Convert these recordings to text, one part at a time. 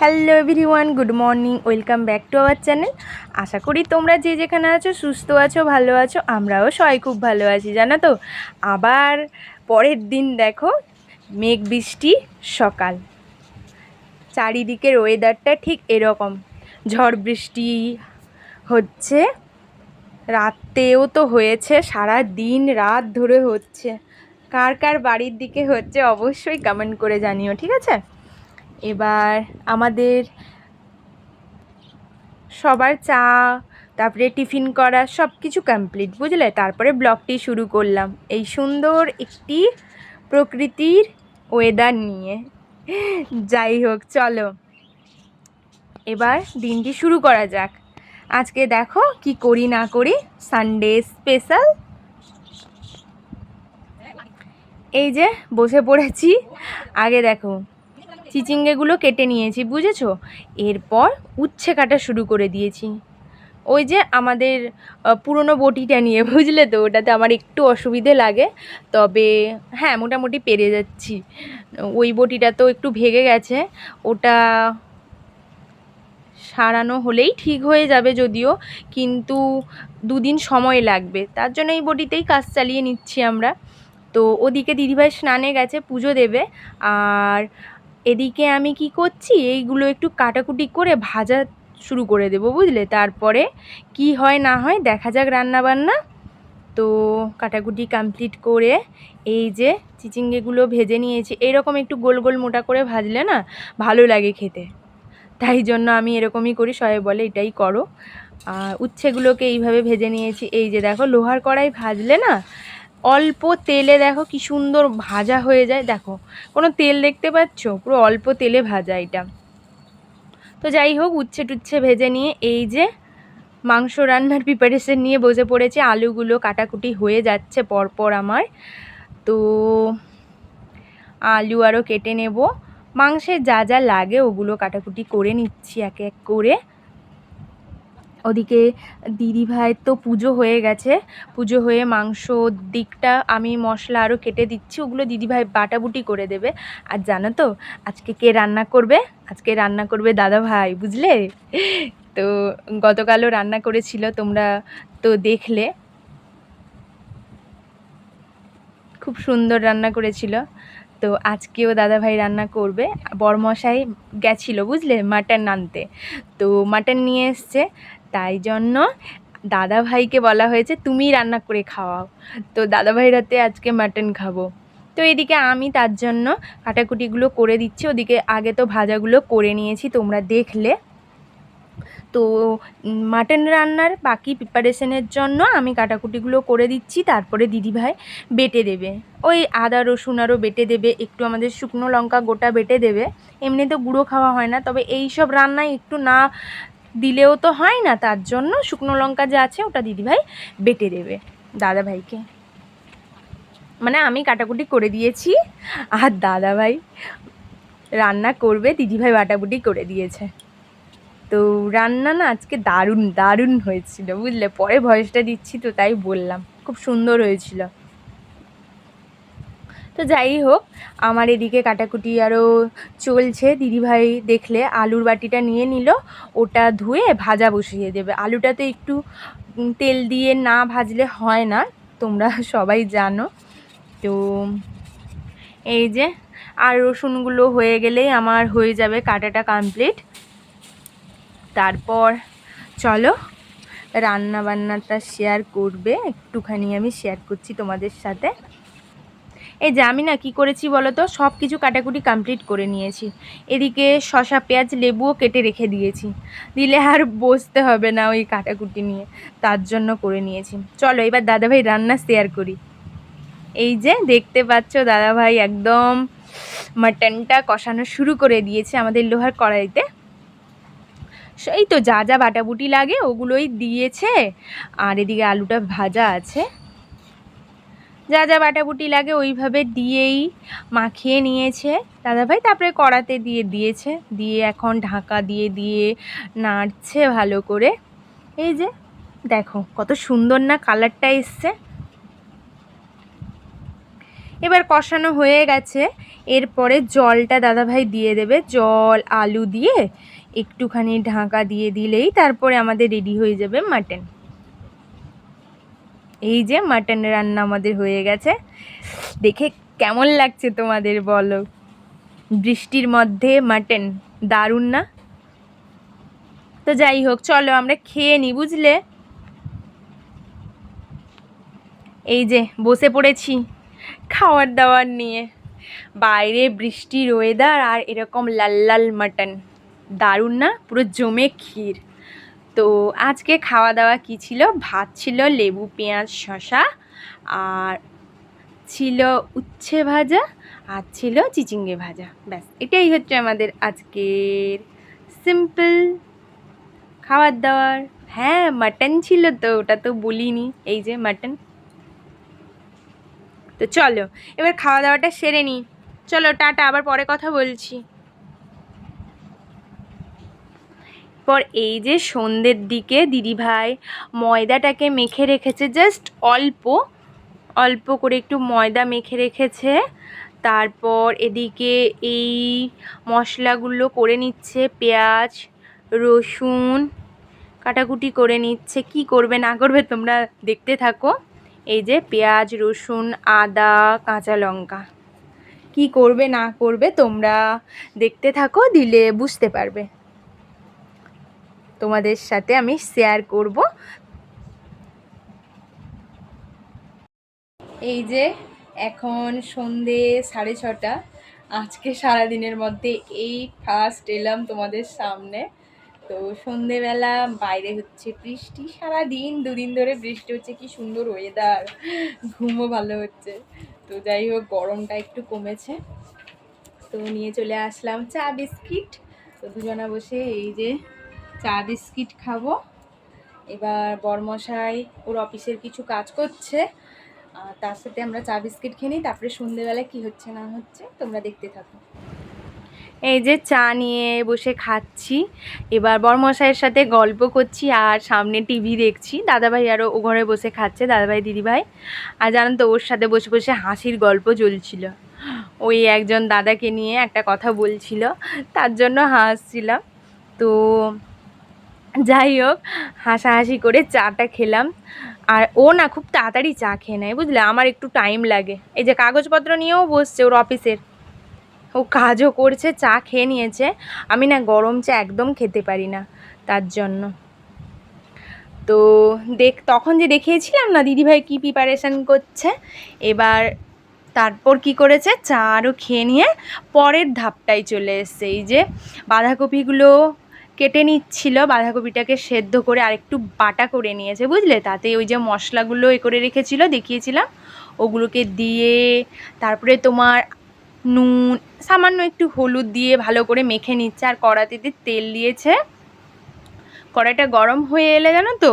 Hello everyone, good morning, welcome back to our channel. আশা করি তোমরা যে যেখানে আছো সুস্থ আছো, ভালো আছো, আমরাও সবাই খুব ভালো আছি, জানো তো? আবার পরের দিন দেখো, মেঘ বৃষ্টি, সকাল। চারিদিকের ওয়েদারটা ঠিক এরকম। ঝড় বৃষ্টি হচ্ছে, রাতেও তো হয়েছে, সারা দিন রাত ধরে হচ্ছে। কার কার বাড়ির দিকে হচ্ছে, অবশ্যই কমেন্ট করে জানিও, ঠিক আছে? এবার আমাদের সবার চা, তারপরে টিফিন করা সব কিছু কমপ্লিট বুঝলে? তারপরে ব্লগটি শুরু করলাম। এই সুন্দর একটি প্রকৃতির ওয়েদার নিয়ে। যাই হোক, চলো। এবার দিনটি শুরু করা যাক। আজকে দেখো কি করি না করি সানডে স্পেশাল এই যে, বসে পড়েছি। আগে দেখো চিচিঙ্গেগুলো কেটে নিয়েছি, বুঝেছ? এরপর উচ্ছে কাটা শুরু করে দিয়েছি। ওই যে আমাদের পুরনো বটিটা নিয়ে, বুঝলে তো? ওটাতে আমার একটু অসুবিধে লাগে। তবে হ্যাঁ মোটামুটি পেরে যাচ্ছি। ওই বটিটা তো একটু ভেঙে গেছে। ওটা সারানো হলেই ঠিক হয়ে যাবে যদিও, কিন্তু দুদিন সময় লাগবে। তার জন্য এই বটিতেই কাজ চালিয়ে নিচ্ছি আমরা। তো ওদিকে দিদিভাই স্নানে গেছে, পুজো দেবে। আর এদিকে আমি কি করছি? এইগুলো একটু কাটাকুটি করে ভাজা শুরু করে দেবো, বুঝলে? তারপরে কি হয় না হয় দেখা যাক রান্না বান্না তো কাটাকুটি কমপ্লিট করে এই যে চিচিঙ্গেগুলো ভেজে নিয়েছি। এরকম একটু গোল গোল মোটা করে ভাজলে না ভালো লাগে খেতে। তাই জন্য আমি এরকমই করি, সবাই বলে এটাই করো। আর উচ্ছেগুলোকে এইভাবে ভেজে নিয়েছি। এই যে দেখো, লোহার কড়াই ভাজলে না অল্প তেলে দেখো কি সুন্দর ভাজা হয়ে যায়। দেখো, কোনো তেল দেখতে পাচ্ছ? পুরো অল্প তেলে ভাজা এটা। তো যাই হোক, উচ্ছে টুচ্ছে ভেজে নিয়ে এই যে মাংস রান্নার প্রিপারেশন নিয়ে বসে পড়েছে। আলুগুলো কাটাকুটি হয়ে যাচ্ছে পরপর আমার। তো আলু আরও কেটে নেব। মাংসের যা যা লাগে ওগুলো কাটাকুটি করে নিচ্ছি এক এক করে। ওদিকে দিদিভাইয়ের তো পুজো হয়ে গেছে। পুজো হয়ে মাংস দিকটা আমি মশলা আরও কেটে দিচ্ছি, ওগুলো দিদিভাই বাটাবুটি করে দেবে। আর জানো তো, আজকে কে রান্না করবে? আজকে রান্না করবে দাদা ভাই বুঝলে? তো গতকালও রান্না করেছিল, তোমরা তো দেখলে। খুব সুন্দর রান্না করেছিল। তো আজকেও দাদাভাই রান্না করবে। বরমশাই গেছিল, বুঝলে? মাটন আনতে। তো মাটন নিয়ে এসছে। তাই জন্য দাদাভাইকে বলা হয়েছে, তুমিই রান্না করে খাওয়াও। তো দাদাভাই রাতে আজকে মাটন খাব। তো এদিকে আমি তার জন্য কাটাকুটিগুলো করে দিচ্ছি। ওদিকে আগে তো ভাজাগুলো করে নিয়েছি, তোমরা দেখলে। তো মাটন রান্নার বাকি প্রিপারেশনের জন্য আমি কাটাকুটিগুলো করে দিচ্ছি, তারপরে দিদিভাই বেটে দেবে। ওই আদা, রসুন আরও বেটে দেবে, একটু আমাদের শুকনো লঙ্কা গোটা বেটে দেবে। এমনি তো গুঁড়ো খাওয়া হয় না, তবে এই সব রান্নায় একটু না দিলেও তো হয় না, তার জন্য শুকনো লঙ্কা যা আছে ওটা দিদিভাই বেটে দেবে, দাদাভাইকে। মানে আমি কাটাকুটি করে দিয়েছি, আর দাদাভাই রান্না করবে, দিদিভাই বাটাবুটি করে দিয়েছে। তো রান্না না আজকে দারুণ দারুণ হয়েছিল, বুঝলে? পরে ভয়েসটা দিচ্ছি তো, তাই বললাম। খুব সুন্দর হয়েছিল। তো যাই হোক, আমার এদিকে কাটাকুটি আরও চলছে। দিদিভাই দেখলে আলুর বাটিটা নিয়ে নিল, ওটা ধুয়ে ভাজা বসিয়ে দেবে। আলুটাতে একটু তেল দিয়ে না ভাজলে হয় না, তোমরা সবাই জানো। তো এই যে, আর রসুনগুলো হয়ে গেলেই আমার হয়ে যাবে কাটাটা কমপ্লিট তারপর চলো রান্না বান্নাটা শেয়ার করবে। একটুখানি আমি শেয়ার করছি তোমাদের সাথে। এই যে আমি না কী করেছি বলো তো সব কিছু কাটাকুটি কমপ্লিট করে নিয়েছি। এদিকে শসা, পেঁয়াজ, লেবুও কেটে রেখে দিয়েছি। দিলে আর বসতে হবে না ওই কাটাকুটি নিয়ে। তার জন্য করে নিয়েছি। চলো এবার দাদাভাই রান্না শেয়ার করি। এই যে দেখতে পাচ্ছ দাদাভাই একদম মাটনটা কষানো শুরু করে দিয়েছে আমাদের লোহার কড়াইতে। সেই তো যা যা বাটাবুটি লাগে ওগুলোই দিয়েছে। আর এদিকে আলুটা ভাজা আছে। যা যা বাটাবুটি লাগে ওইভাবে দিয়েই মাখিয়ে নিয়েছে। দাদাভাই তারপরে কড়াতে দিয়ে দিয়েছে। দিয়ে এখন ঢাকা দিয়ে দিয়ে নাড়ছে ভালো করে। এই যে, দেখো কত সুন্দর না কালারটা এসছে। এবার কষানো হয়ে গেছে। এরপরে জলটা দাদাভাই দিয়ে দেবে। জল, আলু দিয়ে একটুখানি ঢাকা দিয়ে দিলেই তারপরে আমাদের রেডি হয়ে যাবে মাটন। এই যে মাটন রান্না আমাদের হয়ে গেছে। দেখে কেমন লাগছে তোমাদের বলো? বৃষ্টির মধ্যে মাটন দারুণ না? তো যাই হোক, চলো আমরা খেয়ে নিই বুঝলে? এই যে বসে পড়েছি খাওয়ার দাওয়ার নিয়ে। বাইরে বৃষ্টির ওয়েদার আর এরকম লাল লাল মাটন। দারুণ না? পুরো জমে ক্ষীর। তো আজকে খাওয়া দাওয়া কী ছিল? ভাত ছিল লেবু, পেঁয়াজ শশা আর ছিল উচ্ছে ভাজা আর ছিল চিচিঙ্গে ভাজা। ব্যাস, এটাই হচ্ছে আমাদের আজকের সিম্পল খাবার দাবার হ্যাঁ মাটন ছিল তো, ওটা তো বলিনি। এই যে মাটন তো চলো, এবার খাওয়া দাওয়াটা সেরে নিই। চলো, টাটা, আবার পরে কথা বলছি। পর এই যে সন্ধ্যের দিকে দিদিভাই ময়দাটাকে মেখে রেখেছে জাস্ট অল্প অল্প করে একটু ময়দা মেখে রেখেছে। তারপর এদিকে এই মশলাগুলো করে নিচ্ছে, পেঁয়াজ, রসুন, কাটাকুটি করে নিচ্ছে। কি করবে না করবে তোমরা দেখতে থাকো। এই যে পেঁয়াজ, রসুন, আদা, কাঁচা লঙ্কা। কি করবে না করবে তোমরা দেখতে থাকো, দিলে বুঝতে পারবে। তোমাদের সাথে আমি শেয়ার করব। এই যে এখন সন্ধে সাড়ে ছটা। আজকে সারাদিনের মধ্যে এই ফার্স্ট এলাম তোমাদের সামনে। তো সন্ধেবেলা বাইরে হচ্ছে বৃষ্টি সারা দিন দুদিন ধরে বৃষ্টি হচ্ছে, কি সুন্দর ওয়েদার ঘুমও ভালো হচ্ছে। তো যাই হোক, গরমটা একটু কমেছে। তো নিয়ে চলে আসলাম চা বিস্কিট। তো দুজনা বসে এই যে চা বিস্কিট খাব। এবার বরমশাই ওর অফিসের কিছু কাজ করছে। তার সাথে আমরা চা বিস্কিট খেয়ে নিই, তারপরে সন্ধেবেলায় কী হচ্ছে না হচ্ছে তোমরা দেখতে থাকো। এই যে চা নিয়ে বসে খাচ্ছি। এবার বরমশাইয়ের সাথে গল্প করছি আর সামনে টিভি দেখছি। দাদাভাই আরও ও ঘরে বসে খাচ্ছে, দাদাভাই দিদিভাই। আর জানেন তো, ওর সাথে বসে বসে হাসির গল্প চলছিল। ওই একজন দাদাকে নিয়ে একটা কথা বলছিল, তার জন্য হাসছিলাম। তো যাই হোক, হাসাহাসি করে চাটা খেলাম। আর ও না খুব তাড়াতাড়ি চা খেয়ে নেয়, বুঝলে? আমার একটু টাইম লাগে। এই যে কাগজপত্র নিয়েও বসছে ওর অফিসের ও কাজও করছে, চা খেয়ে নিয়েছে। আমি না গরম চা একদম খেতে পারি না তার জন্য। তো দেখ, তখন যে দেখিয়েছিলাম না দিদিভাই কী প্রিপারেশান করছে, এবার তারপর কি করেছে? চা আরও খেয়ে নিয়ে পরের ধাপটাই চলে এসছে। এই যে বাঁধাকপিগুলো কেটে নিচ্ছিল, বাঁধাকপিটাকে সেদ্ধ করে আরেকটু বাটা করে নিয়েছে, বুঝলে? তাতে ওই যে মশলাগুলো এ করে রেখেছিল, দেখিয়েছিলাম। ওগুলোকে দিয়ে তারপরে তোমার নুন, সামান্য একটু হলুদ দিয়ে ভালো করে মেখে নিচ্ছে, আর কড়াতেতে তেল দিয়েছে। কড়াইটা গরম হয়ে এলে জানো তো,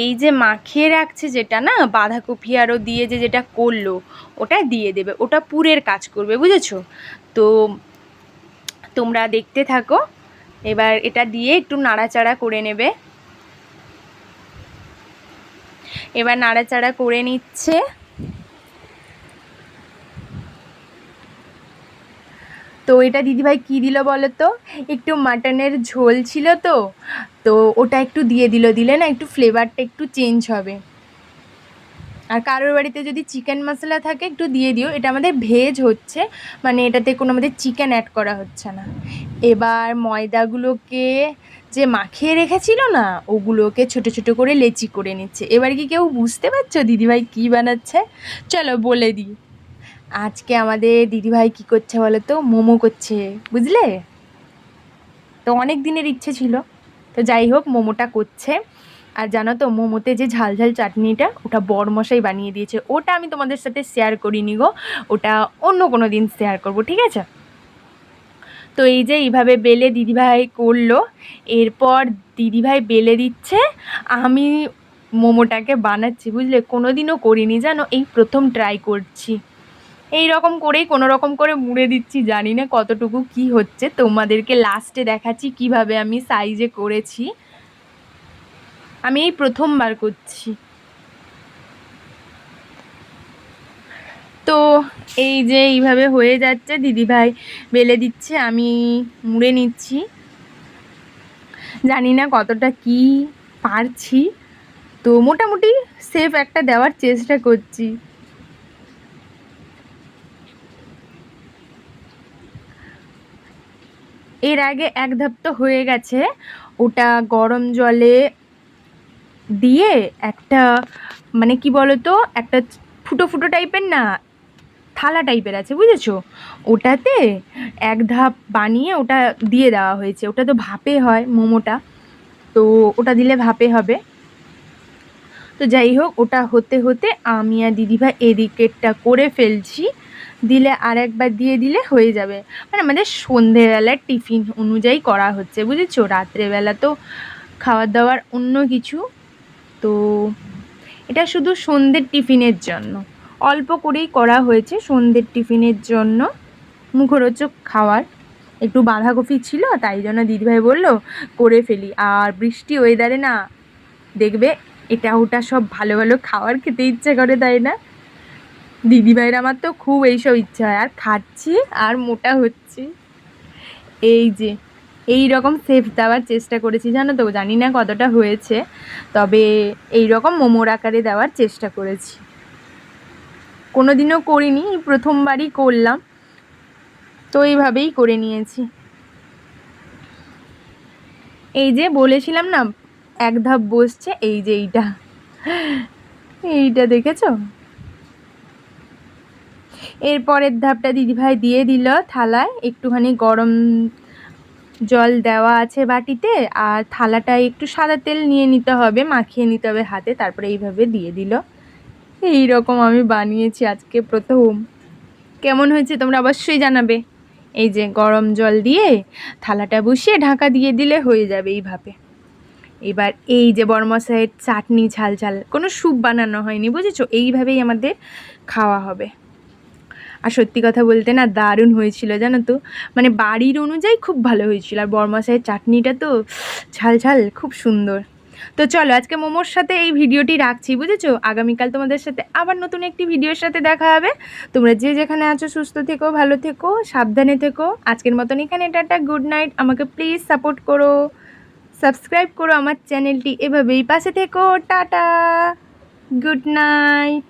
এই যে মাখিয়ে রাখছে যেটা না, বাঁধাকপি আরও দিয়ে যে যেটা করল, ওটা দিয়ে দেবে। ওটা পুরের কাজ করবে, বুঝেছ? তো তোমরা দেখতে থাকো। এবার এটা দিয়ে একটু নাড়াচাড়া করে নেবে। এবার নাড়াচাড়া করে নিচ্ছে। তো এটা দিদিভাই কী দিল বলো তো? একটু মাটনের ঝোল ছিল তো তো ওটা একটু দিয়ে দিল। দিলে না একটু ফ্লেভারটা একটু চেঞ্জ হবে। আর কারোর বাড়িতে যদি চিকেন মশলা থাকে, একটু দিয়ে দিও। এটা আমাদের ভেজ হচ্ছে মানে এটাতে কোনো আমাদের চিকেন অ্যাড করা হচ্ছে না। এবার ময়দাগুলোকে যে মাখিয়ে রেখেছিল না, ওগুলোকে ছোট ছোট করে লেচি করে নিচ্ছে। এবার কি কেউ বুঝতে পারছ দিদিভাই কী বানাচ্ছে? চলো বলে দিই। আজকে আমাদের দিদিভাই কী করছে বলো তো মোমো করছে, বুঝলে? তো অনেক দিনের ইচ্ছে ছিল। তো যাই হোক, মোমোটা করছে। আর জানো তো, মোমোতে যে ঝাল ঝাল চাটনিটা, ওটা বরমশাই বানিয়ে দিয়েছে। ওটা আমি তোমাদের সাথে শেয়ার করিনি গো, ওটা অন্য কোনো দিন শেয়ার করব, ঠিক আছে? তো এই যে এইভাবে বেলে দিদিভাই করল, এরপর দিদিভাই বেলে দিচ্ছে, আমি মোমোটাকে বানাচ্ছি, বুঝলে? কোনো দিনও করিনি, জানো? এই প্রথম ট্রাই করছি। এই রকম করেই, কোনো রকম করে মুড়ে দিচ্ছি, জানি না কতটুকু কি হচ্ছে। তোমাদেরকে লাস্টে দেখাচ্ছি কীভাবে আমি সাইজে করেছি। আমি এই প্রথমবার করছি। তো এই যে এইভাবে হয়ে যাচ্ছে, দিদিভাই বেলে দিচ্ছে, আমি মুড়ে নিচ্ছি। জানি না কতটা কি পারছি। তো মোটামুটি সেফ একটা দেওয়ার চেষ্টা করছি। এর আগে এক ধাপ তো হয়ে গেছে, ওটা গরম জলে দিয়ে একটা মানে কি বলতো, একটা ফুটো ফুটো টাইপের না, থালা টাইপের আছে, বুঝেছ? ওটাতে এক ধাপ বানিয়ে ওটা দিয়ে দেওয়া হয়েছে। ওটা তো ভাপে হয় মোমোটা, তো ওটা দিলে ভাপে হবে। তো যাই হোক, ওটা হতে হতে আমি আর দিদিভাই এদিকেরটা করে ফেলছি। দিলে আর একবার দিয়ে দিলে হয়ে যাবে। মানে আমাদের সন্ধেবেলার টিফিন অনুযায়ী করা হচ্ছে, বুঝেছ? রাত্রেবেলা তো খাবার দাবার অন্য কিছু। তো এটা শুধু সন্ধ্যের টিফিনের জন্য। অল্প করেই করা হয়েছে সন্ধ্যের টিফিনের জন্য। মুখরোচক খাওয়ার একটু বাঁধাকপি ছিল, তাই জন্য দিদিভাই বলল, করে ফেলি। আর বৃষ্টি ওয়েদারে না, দেখবে এটা ওটা সব ভালো ভালো খাবার খেতে ইচ্ছে করে, তাই না? দিদিভাইয়ের আমার তো খুব এইসব ইচ্ছা হয়। আর খাচ্ছি আর মোটা হচ্ছি। এই যে এই রকম সেফ দেওয়ার চেষ্টা করেছি, জানো তো, জানি না কতটা হয়েছে, তবে এই রকম মোমোর আকারে দেওয়ার চেষ্টা করেছি। কোনো দিনও করিনি, প্রথমবারই করলাম, তো এইভাবেই করে নিয়েছি। এই যে বলেছিলাম না, এক ধাপ বসছে, এই যে এইটা। এইটা দেখেছ? এরপরের ধাপটা দিদিভাই দিয়ে দিল থালায়, একটুখানি গরম জল দেওয়া আছে বাটিতে আর থালাটা একটু সাদা তেল নিয়ে নিতে হবে, মাখিয়ে নিতে হবে হাতে, তারপরে এইভাবে দিয়ে দিল। এই রকম আমি বানিয়েছি আজকে প্রথম। কেমন হয়েছে তোমরা অবশ্যই জানাবে। এই যে গরম জল দিয়ে থালাটা বসিয়ে ঢাকা দিয়ে দিলে হয়ে যাবে এইভাবে। এবার এই যে বরমশাইয়ের চাটনি ঝাল ঝাল, কোনো স্যুপ বানানো হয়নি, বুঝেছ? এইভাবেই আমাদের খাওয়া হবে। আর সত্যি কথা বলতে না দারুণ হয়েছিল, জানো তো? মানে বাড়ির অনুযায়ী খুব ভালো হয়েছিল। আর বরমশাইয়ের চাটনিটা তো ঝাল ঝাল, খুব সুন্দর। তো চলো, আজকে মোমোর সাথে এই ভিডিওটি রাখছি, বুঝেছ? আগামীকাল তোমাদের সাথে আবার নতুন একটি ভিডিওর সাথে দেখা হবে। তোমরা যে যেখানে আছো, সুস্থ থেকো, ভালো থেকো, সাবধানে থেকো। আজকের মতন এখানে টাটা, গুড নাইট। আমাকে প্লিজ সাপোর্ট করো, সাবস্ক্রাইব করো আমার চ্যানেলটি। এভাবেই পাশে থেকো, টাটা, গুড নাইট।